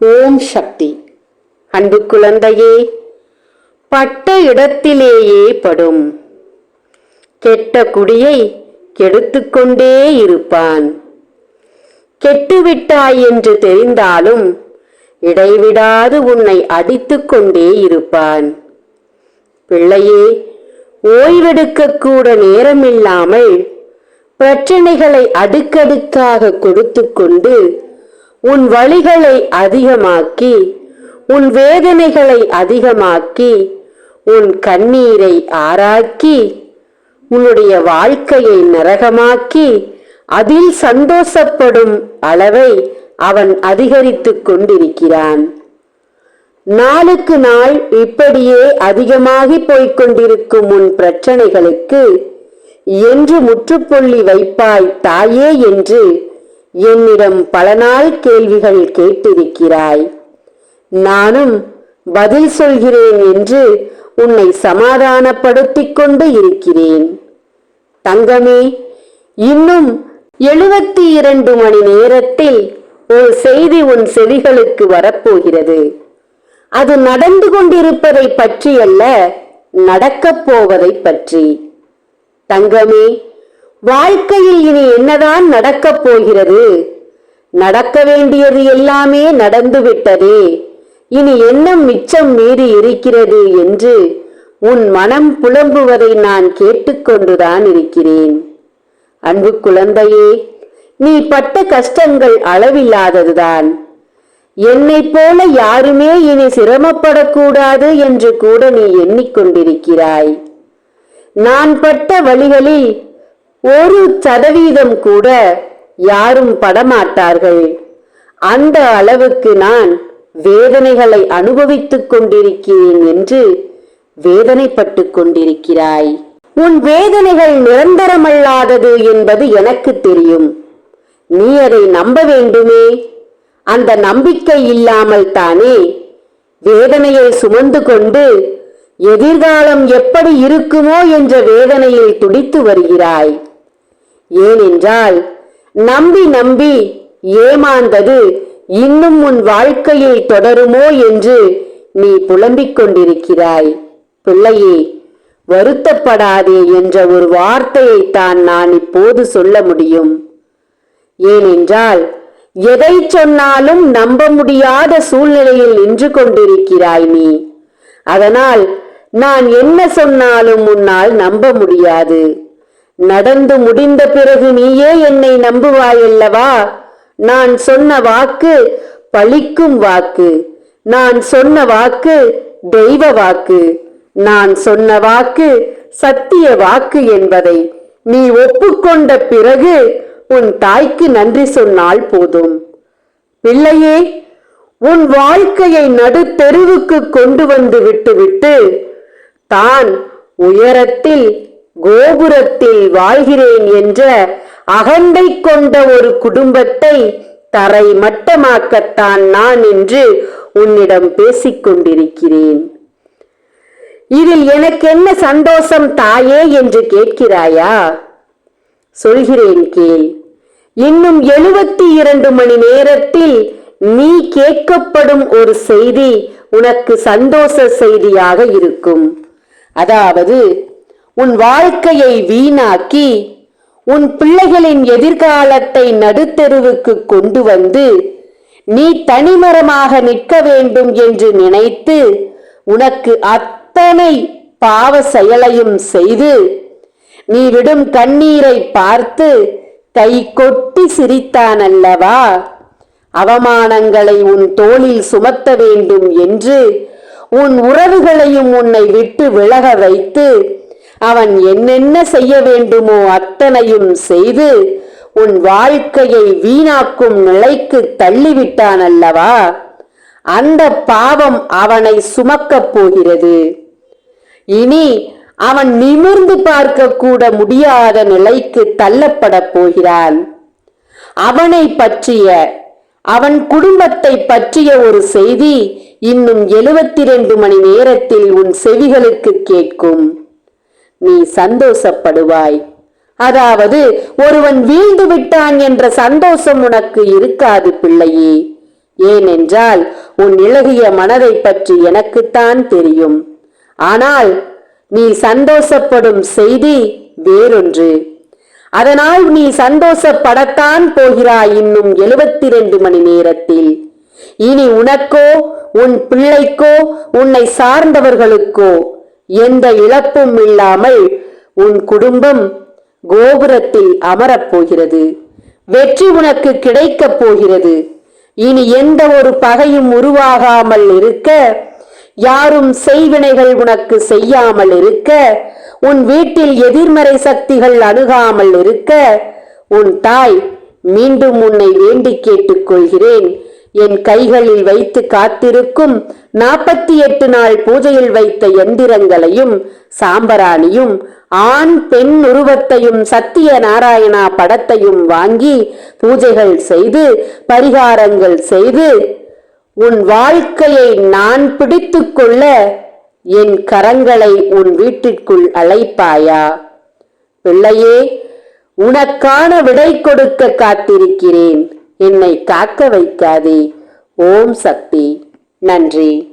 ஓம் சக்தி. அன்பு குழந்தையே பட்ட இடத்திலேயே படும். கெட்ட குடியை கெடுத்துக்கொண்டே இருப்பான். கெட்டுவிட்டாய் என்று தெரிந்தாலும் இடைவிடாது உன்னை அடித்துக் கொண்டே இருப்பான். பிள்ளையே ஓய்வெடுக்கக்கூட நேரமில்லாமல் பிரச்சனைகளை அடுக்கடுக்காக கொடுத்து கொண்டு உன் வழிகளை அதிகமாக்கி உன் வேதனைகளை அதிகமாக்கி உன் கண்ணீரை ஆராக்கி உன்னுடைய வாழ்க்கையை நரகமாக்கி அதில் சந்தோஷப்படும் அளவை அவன் அதிகரித்துக் கொண்டிருக்கிறான். நாளுக்கு நாள் இப்படியே அதிகமாகி போய்க் கொண்டிருக்கும் உன் பிரச்சனைகளுக்கு என்று முற்றுப்புள்ளி வைப்பாய் தாயே என்று என்னிடம் பல நாள் கேள்விகள் கேட்டிருக்கிறாய். நானும் பதில் சொல்கிறேன் என்று உன்னை சமாதானப்படுத்திக் கொண்டு இருக்கிறேன். தங்கமே இன்னும் எழுபத்தி இரண்டு மணி நேரத்தில் ஒரு செய்தி உன் செவிகளுக்கு வரப்போகிறது. அது நடந்து கொண்டிருப்பதை பற்றி அல்ல நடக்கப் போவதை பற்றி. தங்கமே வாழ்க்கையில் இனி என்னதான் நடக்கப் போகிறது? நடக்க வேண்டியது எல்லாமே நடந்துவிட்டதே இனி என்ன மிச்சம் மீறி இருக்கிறது என்று உன் மனம் புலம்புவதை நான் கேட்டுக்கொண்டுதான் இருக்கிறேன். அன்பு குழந்தையே நீ பட்ட கஷ்டங்கள் அளவில்லாததுதான். என்னைப் போல யாருமே இனி சிரமப்படக்கூடாது என்று கூட நீ எண்ணிக்கொண்டிருக்கிறாய் நான் பட்ட வழிகளில் ஒரு சதவீதம் கூட யாரும் படமாட்டார்கள். அந்த அளவுக்கு நான் வேதனைகளை அனுபவித்துக் கொண்டிருக்கிறேன் என்று வேதனைப்பட்டு கொண்டிருக்கிறாய். உன் வேதனைகள் நிரந்தரமல்லாதது என்பது எனக்கு தெரியும். நீ அதை நம்ப வேண்டுமே. அந்த நம்பிக்கை இல்லாமல் தானே வேதனையை சுமந்து கொண்டு எதிர்காலம் எப்படி இருக்குமோ என்ற வேதனையில் துடித்து வருகிறாய். ஏனென்றால் நம்பி நம்பி ஏமாந்தது இன்னும் உன் வாழ்க்கையில் தொடருமோ என்று நீ புலம்பிக் கொண்டிருக்கிறாய். பிள்ளையே வருத்தப்படாதே என்ற ஒரு வார்த்தையை தான் நான் இப்போது சொல்ல முடியும். ஏனென்றால் எதை சொன்னாலும் நம்ப முடியாத சூழ்நிலையில் நின்று கொண்டிருக்கிறாய் நீ. அதனால் நான் என்ன சொன்னாலும் உன்னால் நம்ப முடியாது. நடந்து முடிந்த பிறகு நீயே என்னை நம்புவாயல்லவா? நான் சொன்ன வாக்கு பழிக்கும் வாக்கு. நான் சொன்ன வாக்கு தெய்வ வாக்கு. நான் சொன்ன வாக்கு சத்திய வாக்கு என்பதை நீ ஒப்புக்கொண்ட பிறகு உன் தாய்க்கு நன்றி சொன்னால் போதும். பிள்ளையே உன் வாழ்க்கையை நடுத்தெருவுக்கு கொண்டு வந்து விட்டுவிட்டு தான் உயரத்தில் கோபுரத்தில் வாழ்கிறேன் என்ற அகண்டை கொண்ட ஒரு குடும்பத்தை தரை மட்டமாக்கத்தான் நான் என்று உன்னிடம் பேசிக் கொண்டிருக்கிறேன். இதில் எனக்கு என்ன சந்தோஷம் தாயே என்று கேட்கிறாயா? சொல்கிறேன் கேள். இன்னும் எழுபத்தி இரண்டு மணி நேரத்தில் நீ கேட்கப்படும் ஒரு செய்தி உனக்கு சந்தோஷ செய்தியாக இருக்கும். அதாவது உன் வாழ்க்கையை வீணாக்கி உன் பிள்ளைகளின் எதிர்காலத்தை நடுத்தெருவுக்கு கொண்டு வந்து நீ தனிமரமாக நிற்க வேண்டும் என்று நினைத்து உனக்கு அத்தனை பாவ செயலையும் செய்து நீ விடும் கண்ணீரை பார்த்து கை கொட்டி சிரித்தான் அல்லவா அவமானங்களை உன் தோளில் சுமத்த வேண்டும் என்று உன் உறவுகளையும் உன்னை விட்டு விலக வைத்து அவன் என்னென்ன செய்ய வேண்டுமோ அத்தனையும் செய்து உன் வாழ்க்கையை வீணாக்கும் நிலைக்கு தள்ளிவிட்டான் அல்லவா அந்த பாவம் அவனை சுமக்கப் போகிறது. இனி அவன் நிமிர்ந்து பார்க்க கூட முடியாத நிலைக்கு தள்ளப்படப் போகிறான். அவனை பற்றிய அவன் குடும்பத்தை பற்றிய ஒரு செய்தி இன்னும் எழுபத்தி ரெண்டு மணி நேரத்தில் உன் செவிகளுக்கு கேட்கும். நீ சந்தோஷப்படுவாய். அதாவது ஒருவன் வீழ்ந்து விட்டான் என்ற சந்தோஷம் உனக்கு இருக்காது பிள்ளையே. ஏனென்றால் உன் இழகிய மனதை பற்றி எனக்குத்தான் தெரியும். ஆனால் நீ சந்தோஷப்படும் செய்தி வேறொன்று. அதனால் நீ சந்தோஷப்படத்தான் போகிறாய் இன்னும் எழுபத்தி ரெண்டு மணி நேரத்தில். இனி உனக்கோ உன் பிள்ளைக்கோ உன்னை சார்ந்தவர்களுக்கோ எந்த இழப்பும் இல்லாமல் உன் குடும்பம் கோபுரத்தில் அமரப் போகிறது. வெற்றி உனக்கு கிடைக்கப் போகிறது. இனி எந்த ஒரு பகையும் உருவாகாமல் இருக்க யாரும் செய்வினைகள் உனக்கு செய்யாமல் இருக்க உன் வீட்டில் எதிர்மறை சக்திகள் அணுகாமல் இருக்க உன் தாய் மீண்டும் உன்னை வேண்டி கேட்டுக்கொள்கிறேன் என் கைகளில் வைத்து காத்திருக்கும் நாற்பத்தி எட்டு நாள் பூஜையில் வைத்த எந்திரங்களையும் சாம்பராணியும் ஆண் பெண் உருவத்தையும் சத்திய நாராயணா படத்தையும் வாங்கி பூஜைகள் செய்து பரிகாரங்கள் செய்து உன் வாழ்க்கையை நான் பிடித்துக்கொள்ள என் கரங்களை உன் வீட்டிற்குள் அழைப்பாயா? பிள்ளையே உனக்கான விடை கொடுக்க காத்திருக்கிறேன். என்னை காக்க வைக்காதே. ஓம் சக்தி. நன்றி.